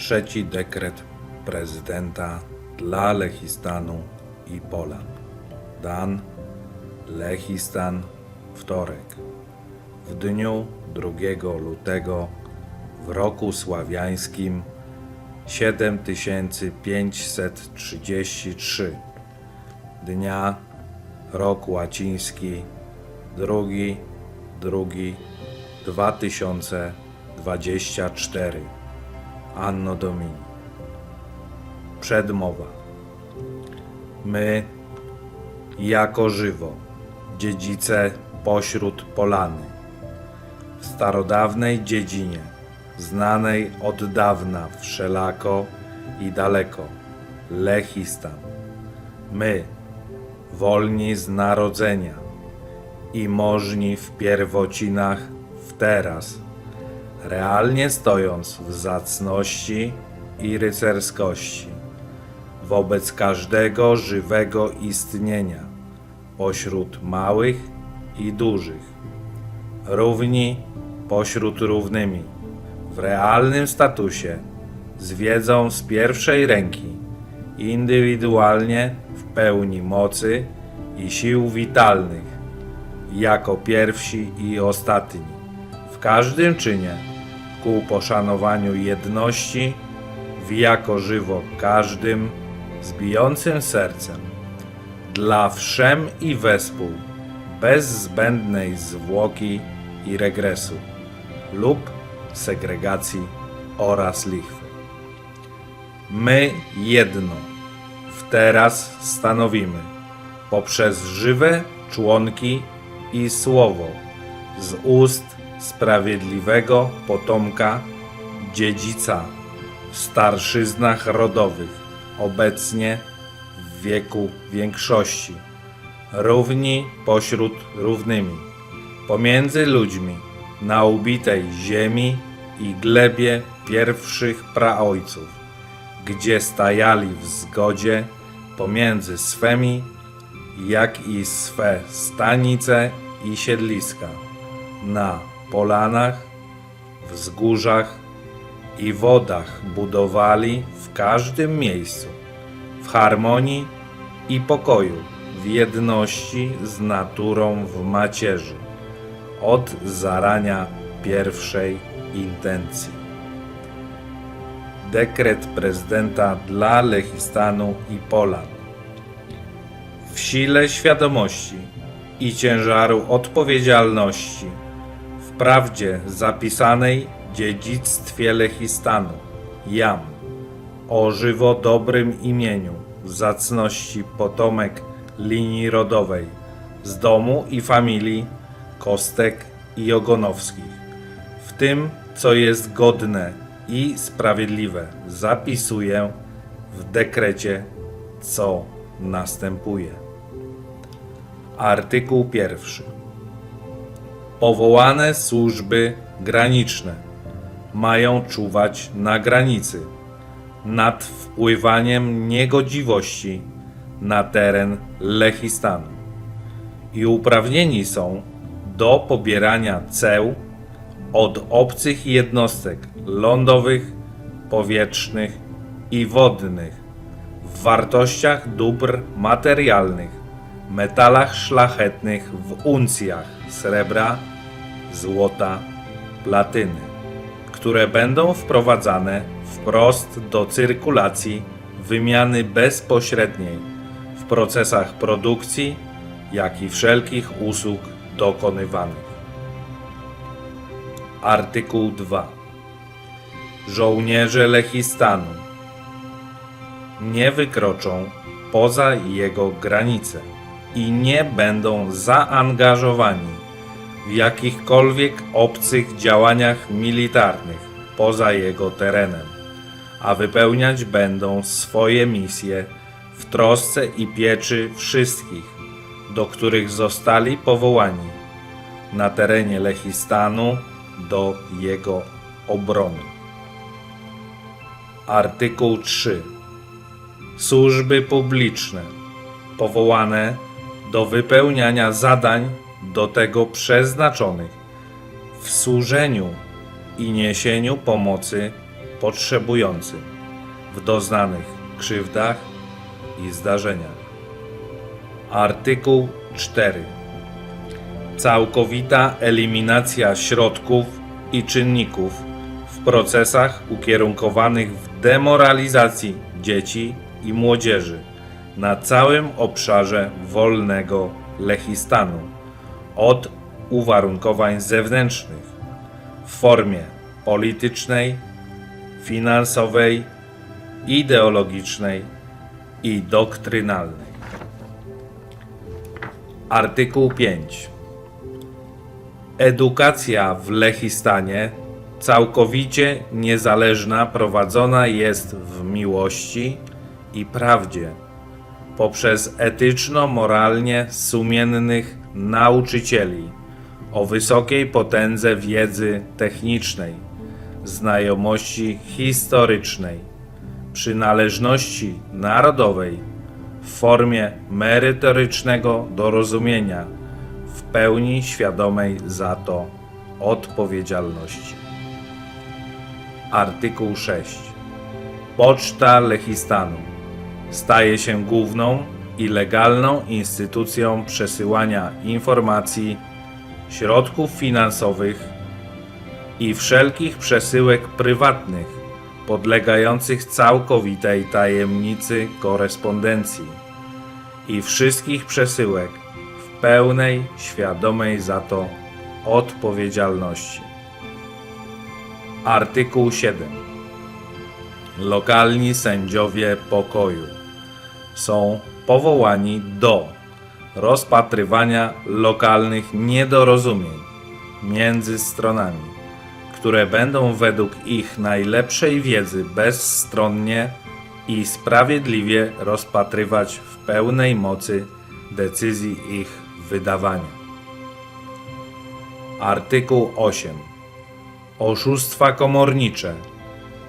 trzeci dekret prezydenta dla Lechistanu i Polan. Dan, Lechistan, wtorek. W dniu 2 lutego w roku sławiańskim 7533 dnia rok łaciński drugi, drugi, 2024 Anno Domini. Przedmowa. My jako żywo dziedzice pośród Polany. W starodawnej dziedzinie znanej od dawna wszelako i daleko. Lechistan my wolni z narodzenia i możni w pierwocinach w teraz, realnie stojąc w zacności i rycerskości wobec każdego żywego istnienia pośród małych i dużych, równi pośród równymi, w realnym statusie, z wiedzą z pierwszej ręki, indywidualnie w pełni mocy i sił witalnych, jako pierwsi i ostatni, w każdym czynie ku poszanowaniu jedności, w jako żywo każdym, z bijącym sercem, dla wszem i wespół, bez zbędnej zwłoki i regresu lub segregacji oraz lichwy. My jedno w teraz stanowimy poprzez żywe członki i słowo z ust sprawiedliwego potomka dziedzica w starszyznach rodowych obecnie w wieku większości równi pośród równymi pomiędzy ludźmi na ubitej ziemi i glebie pierwszych praojców, gdzie stajali w zgodzie pomiędzy swemi, jak i swe stanice i siedliska, na polanach, wzgórzach i wodach budowali w każdym miejscu, w harmonii i pokoju, w jedności z naturą w macierzy od zarania pierwszej intencji. Dekret prezydenta dla Lechistanu i Polan. W sile świadomości i ciężaru odpowiedzialności, prawdzie zapisanej dziedzictwie Lechistanu, jam, o żywo dobrym imieniu, zacności potomek linii rodowej, z domu i familii Kostek i Ogonowskich. W tym, co jest godne i sprawiedliwe, zapisuję w dekrecie, co następuje. Artykuł pierwszy. Powołane służby graniczne mają czuwać na granicy nad wpływaniem niegodziwości na teren Lechistanu i uprawnieni są do pobierania ceł od obcych jednostek lądowych, powietrznych i wodnych w wartościach dóbr materialnych, metalach szlachetnych w uncjach srebra, złota, platyny, które będą wprowadzane wprost do cyrkulacji wymiany bezpośredniej w procesach produkcji, jak i wszelkich usług dokonywanych. Artykuł 2. Żołnierze Lechistanu nie wykroczą poza jego granice i nie będą zaangażowani w jakichkolwiek obcych działaniach militarnych poza jego terenem, a wypełniać będą swoje misje w trosce i pieczy wszystkich, do których zostali powołani na terenie Lechistanu do jego obrony. Artykuł 3. Służby publiczne powołane do wypełniania zadań do tego przeznaczonych w służeniu i niesieniu pomocy potrzebującym w doznanych krzywdach i zdarzeniach. Artykuł 4. Całkowita eliminacja środków i czynników w procesach ukierunkowanych w demoralizacji dzieci i młodzieży na całym obszarze wolnego Lechistanu od uwarunkowań zewnętrznych w formie politycznej, finansowej, ideologicznej i doktrynalnej. Artykuł 5. Edukacja w Lechistanie całkowicie niezależna prowadzona jest w miłości i prawdzie poprzez etyczno-moralnie sumiennych nauczycieli o wysokiej potędze wiedzy technicznej, znajomości historycznej, przynależności narodowej w formie merytorycznego dorozumienia, w pełni świadomej za to odpowiedzialności. Artykuł 6. Poczta Lechistanu staje się główną i legalną instytucją przesyłania informacji, środków finansowych i wszelkich przesyłek prywatnych podlegających całkowitej tajemnicy korespondencji i wszystkich przesyłek w pełnej, świadomej za to odpowiedzialności. Artykuł 7. Lokalni sędziowie pokoju są powołani do rozpatrywania lokalnych niedorozumień między stronami, które będą według ich najlepszej wiedzy bezstronnie i sprawiedliwie rozpatrywać w pełnej mocy decyzji ich wydawania. Artykuł 8. Oszustwa komornicze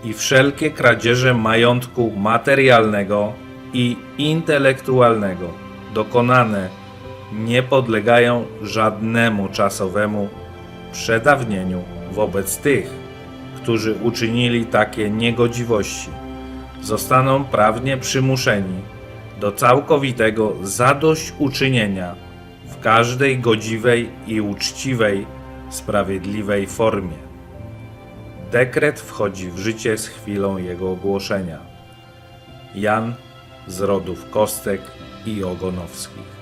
i wszelkie kradzieże majątku materialnego i intelektualnego dokonane nie podlegają żadnemu czasowemu przedawnieniu wobec tych, którzy uczynili takie niegodziwości. Zostaną prawnie przymuszeni do całkowitego zadośćuczynienia w każdej godziwej i uczciwej, sprawiedliwej formie. Dekret wchodzi w życie z chwilą jego ogłoszenia. Jan z rodów Kostek i Ogonowskich.